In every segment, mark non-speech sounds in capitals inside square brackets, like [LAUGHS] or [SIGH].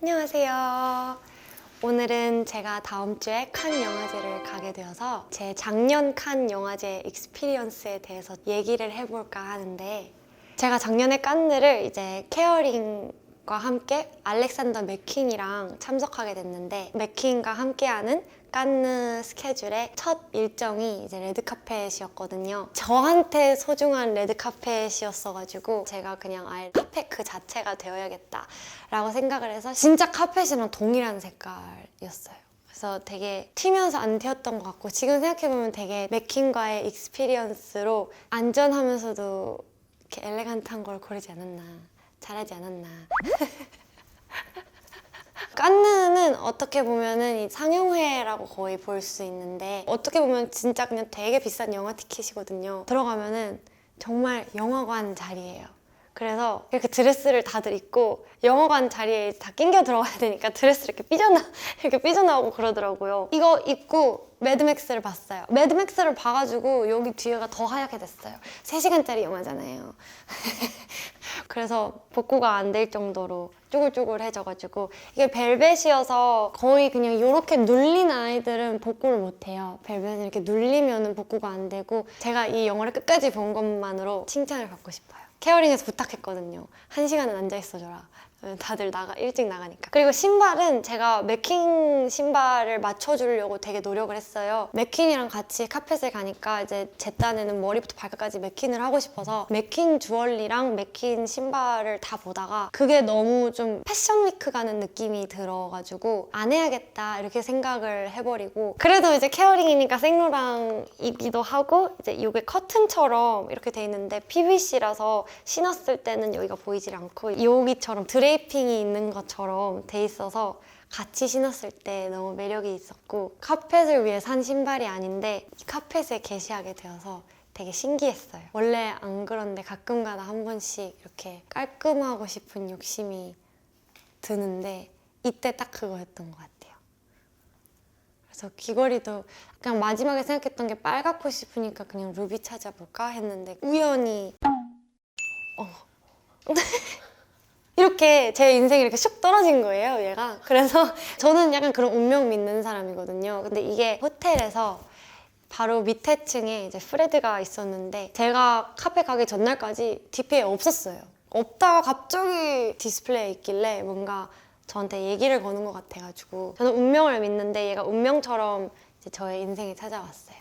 안녕하세요. 오늘은 제가 다음 주에 칸 영화제를 가게 되어서 제 작년 칸 영화제 익스피리언스에 대해서 얘기를 해볼까 하는데 제가 작년에 칸느를 이제 케어링 과 함께 알렉산더 맥퀸이랑 참석하게 됐는데 맥퀸과 함께하는 칸느 스케줄의 첫 일정이 이제 레드카펫이었거든요. 저한테 소중한 레드카펫이었어가지고 제가 그냥 아예 카펫 그 자체가 되어야겠다라고 생각을 해서 진짜 카펫이랑 동일한 색깔이었어요. 그래서 되게 튀면서 안 튀었던 것 같고 지금 생각해보면 되게 맥퀸과의 익스피리언스로 안전하면서도 이렇게 엘레간트한 걸 고르지 않았나 잘하지 않았나 [LAUGHS] 깐느는 어떻게 보면은 이 상영회라고 거의 볼 수 있는데 어떻게 보면 진짜 그냥 되게 비싼 영화 티켓이거든요. 들어가면은 정말 영화관 자리예요. 그래서 이렇게 드레스를 다들 입고 영화관 자리에 다 낑겨 들어가야 되니까 드레스 이렇게 삐져나 [LAUGHS] 이렇게 삐져나오고 그러더라고요. 이거 입고 매드맥스를 봤어요. 매드맥스를 봐가지고 여기 뒤에가 더 하얗게 됐어요. 3시간짜리 영화잖아요. [LAUGHS] 그래서 복구가 안 될 정도로 쭈글쭈글해져가지고 이게 벨벳이어서 거의 그냥 이렇게 눌린 아이들은 복구를 못해요. 벨벳은 이렇게 눌리면 복구가 안 되고 제가 이 영화를 끝까지 본 것만으로 칭찬을 받고 싶어요. 케어링에서 부탁했거든요. 한 시간은 앉아 있어줘라. 다들 나가 일찍 나가니까. 그리고 신발은 제가 맥킹 신발을 맞춰주려고 되게 노력을 했어요. 맥킹이랑 같이 카펫에 가니까 이제 제 딴에는 머리부터 발끝까지 맥킹을 하고 싶어서 맥킹 주얼리랑 맥킹 신발을 다 보다가 그게 너무 좀 패션 위크 가는 느낌이 들어가지고 안 해야겠다 이렇게 생각을 해버리고 그래도 이제 케어링이니까 생로랑이기도 하고 이제 이게 커튼처럼 이렇게 돼 있는데 PVC라서 신었을 때는 여기가 보이질 않고 여기처럼 드레 이핑이 있는 것처럼 돼 있어서 같이 신었을 때 너무 매력이 있었고 카펫을 위해 산 신발이 아닌데 이 카펫에 게시하게 되어서 되게 신기했어요. 원래 안 그런데 가끔가다 한 번씩 이렇게 깔끔하고 싶은 욕심이 드는데 이때 딱 그거였던 것 같아요. 그래서 귀걸이도 그냥 마지막에 생각했던 게 빨갛고 싶으니까 그냥 루비 찾아볼까 했는데 우연히 어. [LAUGHS] 이렇게 제 인생이 이렇게 슉 떨어진 거예요, 얘가. 그래서 [LAUGHS] 저는 약간 그런 운명 믿는 사람이거든요. 근데 이게 호텔에서 바로 밑에 층에 이제 프레드가 있었는데 제가 카페 가기 전날까지 디페에 없었어요. 없다가 갑자기 디스플레이에 있길래 뭔가 저한테 얘기를 거는 것 같아가지고 저는 운명을 믿는데 얘가 운명처럼 이제 저의 인생에 찾아왔어요.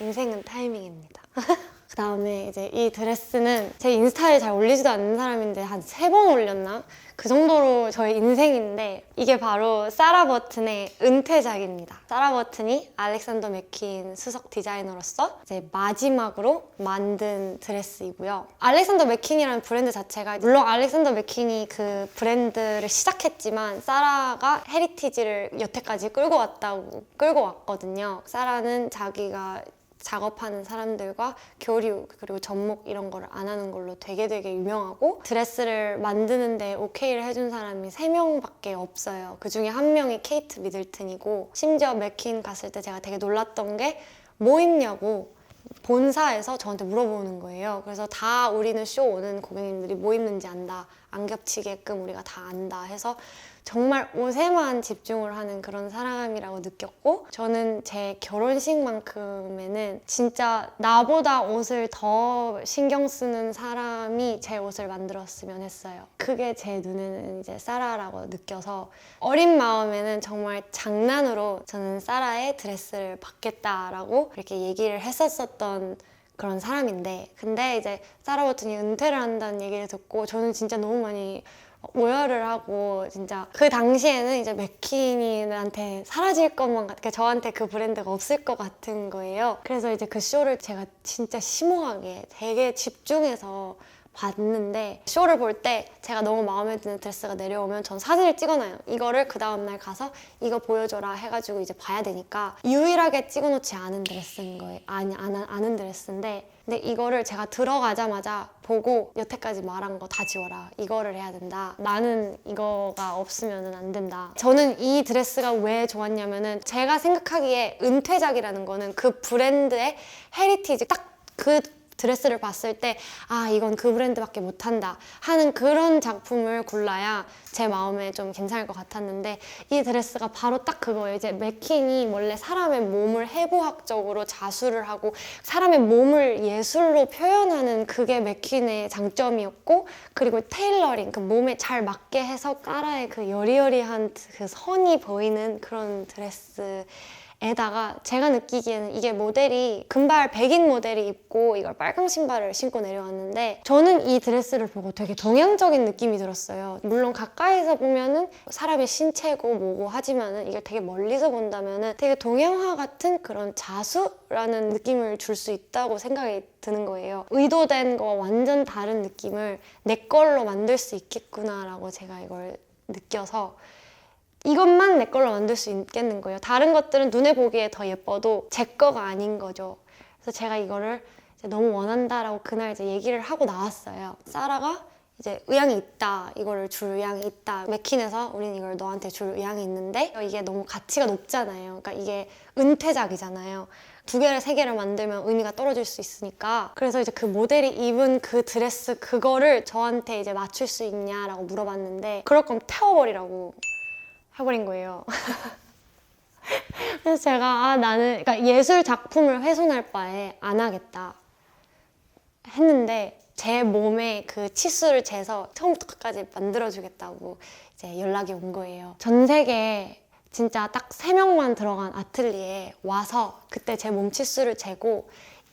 인생은 타이밍입니다. [LAUGHS] 그 다음에 이제 이 드레스는 제 인스타에 잘 올리지도 않는 사람인데 한 세 번 올렸나? 그 정도로 저의 인생인데 이게 바로 사라 버튼의 은퇴작입니다. 사라 버튼이 알렉산더 맥퀸 수석 디자이너로서 이제 마지막으로 만든 드레스이고요. 알렉산더 맥퀸이라는 브랜드 자체가 물론 알렉산더 맥퀸이 그 브랜드를 시작했지만 사라가 헤리티지를 여태까지 끌고 왔다고 끌고 왔거든요. 사라는 자기가 작업하는 사람들과 교류 그리고 접목 이런 거를 안 하는 걸로 되게 되게 유명하고 드레스를 만드는데 오케이를 해준 사람이 세명밖에 없어요. 그 중에 한 명이 케이트 미들튼이고 심지어 맥퀸 갔을 때 제가 되게 놀랐던 게 뭐 입냐고 본사에서 저한테 물어보는 거예요. 그래서 다 우리는 쇼 오는 고객님들이 뭐 입는지 안다. 안 겹치게끔 우리가 다 안다 해서 정말 옷에만 집중을 하는 그런 사람이라고 느꼈고 저는 제 결혼식만큼에는 진짜 나보다 옷을 더 신경 쓰는 사람이 제 옷을 만들었으면 했어요. 그게 제 눈에는 이제 사라라고 느껴서 어린 마음에는 정말 장난으로 저는 사라의 드레스를 받겠다라고 이렇게 얘기를 했었었던 그런 사람인데 근데 이제 사라 버튼이 은퇴를 한다는 얘기를 듣고 저는 진짜 너무 많이 오열을 하고 진짜 그 당시에는 이제 맥키니한테 사라질 것만 같게 저한테 그 브랜드가 없을 것 같은 거예요. 그래서 이제 그 쇼를 제가 진짜 심오하게 되게 집중해서 봤는데 쇼를 볼 때 제가 너무 마음에 드는 드레스가 내려오면 전 사진을 찍어놔요. 이거를 그 다음날 가서 이거 보여줘라 해가지고 이제 봐야 되니까 유일하게 찍어놓지 않은 드레스인 거예요. 아니 안, 아는 드레스인데 근데 이거를 제가 들어가자마자 보고 여태까지 말한 거 다 지워라. 이거를 해야 된다. 나는 이거가 없으면 안 된다. 저는 이 드레스가 왜 좋았냐면은 제가 생각하기에 은퇴작이라는 거는 그 브랜드의 헤리티지 딱그 드레스를 봤을 때 아 이건 그 브랜드밖에 못한다 하는 그런 작품을 골라야 제 마음에 좀 괜찮을 것 같았는데 이 드레스가 바로 딱 그거예요. 이제 맥킨이 원래 사람의 몸을 해부학적으로 자수를 하고 사람의 몸을 예술로 표현하는 그게 맥킨의 장점이었고 그리고 테일러링 그 몸에 잘 맞게 해서 까라의 그 여리여리한 그 선이 보이는 그런 드레스 에다가 제가 느끼기에는 이게 모델이 금발 백인 모델이 입고 이걸 빨강 신발을 신고 내려왔는데 저는 이 드레스를 보고 되게 동양적인 느낌이 들었어요. 물론 가까이서 보면은 사람의 신체고 뭐고 하지만은 이걸 되게 멀리서 본다면은 되게 동양화 같은 그런 자수라는 느낌을 줄 수 있다고 생각이 드는 거예요. 의도된 거와 완전 다른 느낌을 내 걸로 만들 수 있겠구나라고 제가 이걸 느껴서 이것만 내 걸로 만들 수 있겠는 거예요. 다른 것들은 눈에 보기에 더 예뻐도 제 거가 아닌 거죠. 그래서 제가 이거를 너무 원한다라고 그날 이제 얘기를 하고 나왔어요. 사라가 이제 의향이 있다. 이거를 줄 의향이 있다. 맥킨에서 우린 이걸 너한테 줄 의향이 있는데 이게 너무 가치가 높잖아요. 그러니까 이게 은퇴작이잖아요. 두 개를 세 개를 만들면 의미가 떨어질 수 있으니까 그래서 이제 그 모델이 입은 그 드레스 그거를 저한테 이제 맞출 수 있냐라고 물어봤는데 그럴 거면 태워버리라고 해버린 거예요. [LAUGHS] 그래서 제가 아 나는 그러니까 예술 작품을 훼손할 바에 안 하겠다 했는데 제 몸에 그 치수를 재서 처음부터 끝까지 만들어주겠다고 이제 연락이 온 거예요. 전 세계 진짜 딱 세 명만 들어간 아틀리에 와서 그때 제 몸 치수를 재고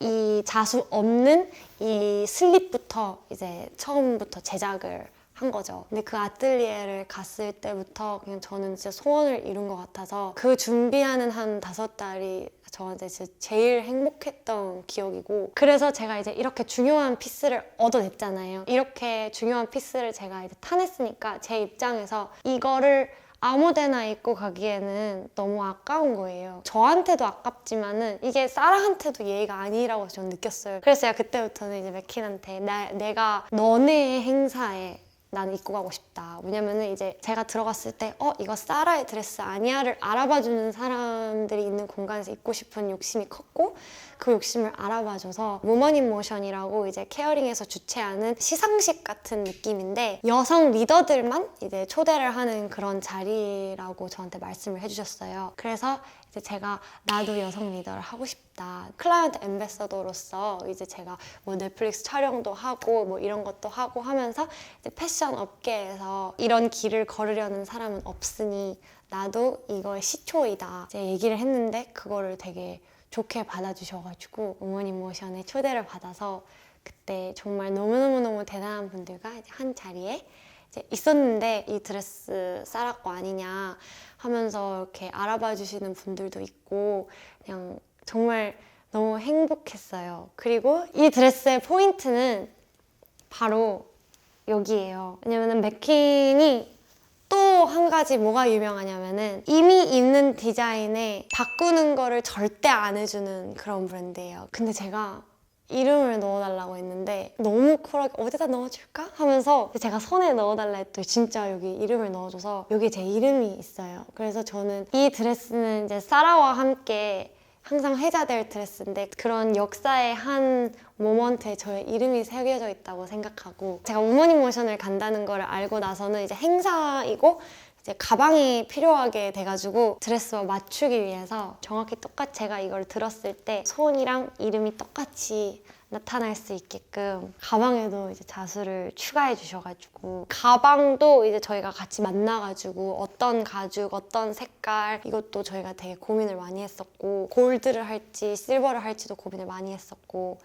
이 자수 없는 이 슬립부터 이제 처음부터 제작을 한 거죠. 근데 그 아틀리에를 갔을 때부터 그냥 저는 진짜 소원을 이룬 것 같아서 그 준비하는 한 다섯 달이 저한테 진짜 제일 행복했던 기억이고 그래서 제가 이제 이렇게 중요한 피스를 얻어냈잖아요. 이렇게 중요한 피스를 제가 이제 타냈으니까 제 입장에서 이거를 아무데나 입고 가기에는 너무 아까운 거예요. 저한테도 아깝지만은 이게 사라한테도 예의가 아니라고 저는 느꼈어요. 그래서 제가 그때부터는 이제 맥킨한테 나, 내가 너네 행사에 나는 입고 가고 싶다. 왜냐면은 이제 제가 들어갔을 때, 어, 이거 사라의 드레스 아니야를 알아봐 주는 사람들이 있는 공간에서 입고 싶은 욕심이 컸고, 그 욕심을 알아봐줘서 모머님 모션이라고 이제 케어링에서 주최하는 시상식 같은 느낌인데 여성 리더들만 이제 초대를 하는 그런 자리라고 저한테 말씀을 해주셨어요. 그래서 이제 제가 나도 여성 리더를 하고 싶다. 클라이언트 엠베서더로서 이제 제가 뭐 넷플릭스 촬영도 하고 뭐 이런 것도 하고 하면서 이제 패션 업계에서 이런 길을 걸으려는 사람은 없으니 나도 이거의 시초이다. 이제 얘기를 했는데 그거를 되게 좋게 받아주셔가지고 어머님 모션에 초대를 받아서 그때 정말 너무너무너무 대단한 분들과 한 자리에 있었는데 이 드레스 사라 거 아니냐 하면서 이렇게 알아봐 주시는 분들도 있고 그냥 정말 너무 행복했어요. 그리고 이 드레스의 포인트는 바로 여기예요. 왜냐면은 맥킨이 또 한 가지 뭐가 유명하냐면은 이미 있는 디자인에 바꾸는 거를 절대 안 해주는 그런 브랜드예요. 근데 제가 이름을 넣어달라고 했는데 너무 쿨하게 어디다 넣어줄까? 하면서 제가 손에 넣어달라 했더니 진짜 여기 이름을 넣어줘서 여기 제 이름이 있어요. 그래서 저는 이 드레스는 이제 사라와 함께 항상 회자될 드레스인데 그런 역사의 한 모먼트에 저의 이름이 새겨져 있다고 생각하고 제가 우머닝 모션을 간다는 걸 알고 나서는 이제 행사이고 이제 가방이 필요하게 돼가지고 드레스와 맞추기 위해서 정확히 똑같이 제가 이걸 들었을 때 손이랑 이름이 똑같이 나타날 수 있게끔 가방에도 이제 자수를 추가해 주셔가지고 가방도 이제 저희가 같이 만나가지고 어떤 가죽, 어떤 색깔 이것도 저희가 되게 고민을 많이 했었고 골드를 할지 실버를 할지도 고민을 많이 했었고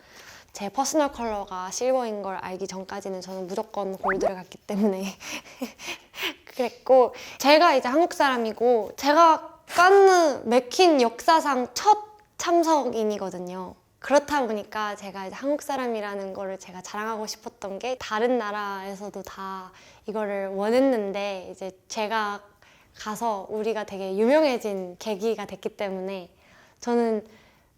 제 퍼스널 컬러가 실버인 걸 알기 전까지는 저는 무조건 골드를 갔기 때문에 [LAUGHS] 그랬고 제가 이제 한국 사람이고 제가 깐느 맥킨 역사상 첫 참석인이거든요. 그렇다 보니까 제가 이제 한국 사람이라는 거를 제가 자랑하고 싶었던 게 다른 나라에서도 다 이거를 원했는데 이제 제가 가서 우리가 되게 유명해진 계기가 됐기 때문에 저는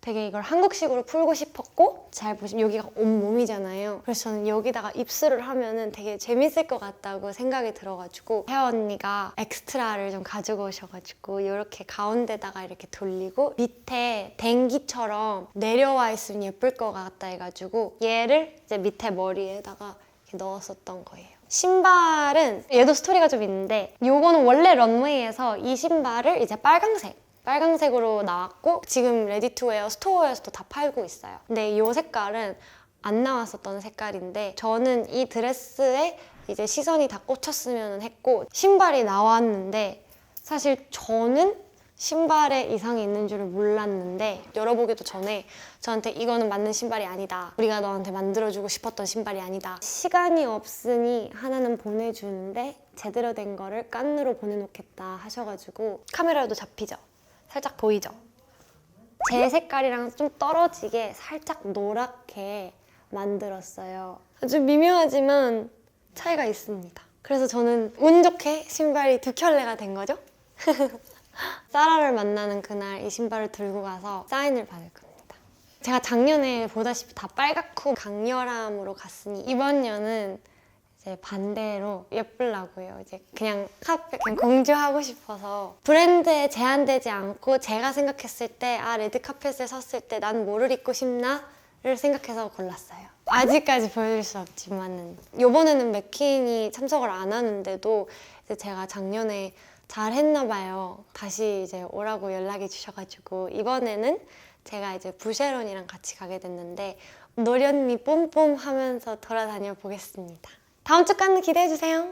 되게 이걸 한국식으로 풀고 싶었고 잘 보시면 여기가 온몸이잖아요. 그래서 저는 여기다가 입술을 하면은 되게 재밌을 것 같다고 생각이 들어가지고 혜아 언니가 엑스트라를 좀 가지고 오셔가지고 이렇게 가운데다가 이렇게 돌리고 밑에 댕기처럼 내려와 있으면 예쁠 것 같다 해가지고 얘를 이제 밑에 머리에다가 이렇게 넣었었던 거예요. 신발은 얘도 스토리가 좀 있는데 요거는 원래 런웨이에서 이 신발을 이제 빨강색 빨강색으로 나왔고 지금 레디투웨어 스토어에서도 다 팔고 있어요. 근데 이 색깔은 안 나왔었던 색깔인데 저는 이 드레스에 이제 시선이 다 꽂혔으면 했고 신발이 나왔는데 사실 저는 신발에 이상이 있는 줄을 몰랐는데 열어보기도 전에 저한테 이거는 맞는 신발이 아니다. 우리가 너한테 만들어주고 싶었던 신발이 아니다. 시간이 없으니 하나는 보내주는데 제대로 된 거를 깐느로 보내놓겠다 하셔가지고 카메라도 잡히죠? 살짝 보이죠? 제 색깔이랑 좀 떨어지게 살짝 노랗게 만들었어요. 아주 미묘하지만 차이가 있습니다. 그래서 저는 운 좋게 신발이 두 켤레가 된 거죠? [LAUGHS] 사라를 만나는 그날 이 신발을 들고 가서 사인을 받을 겁니다. 제가 작년에 보다시피 다 빨갛고 강렬함으로 갔으니 이번 년은 이제 반대로 예쁘려고요. 이제 그냥 카페 그냥 공주하고 싶어서 브랜드에 제한되지 않고 제가 생각했을 때 아 레드 카펫을 섰을 때 난 뭐를 입고 싶나를 생각해서 골랐어요. 아직까지 보여줄 수 없지만은 이번에는 맥퀸이 참석을 안 하는데도 이제 제가 작년에 잘 했나 봐요. 다시 이제 오라고 연락이 주셔가지고 이번에는 제가 이제 부쉐론이랑 같이 가게 됐는데 노련미 뽐뽐 하면서 돌아다녀 보겠습니다. 다음 주까지 기대해 주세요.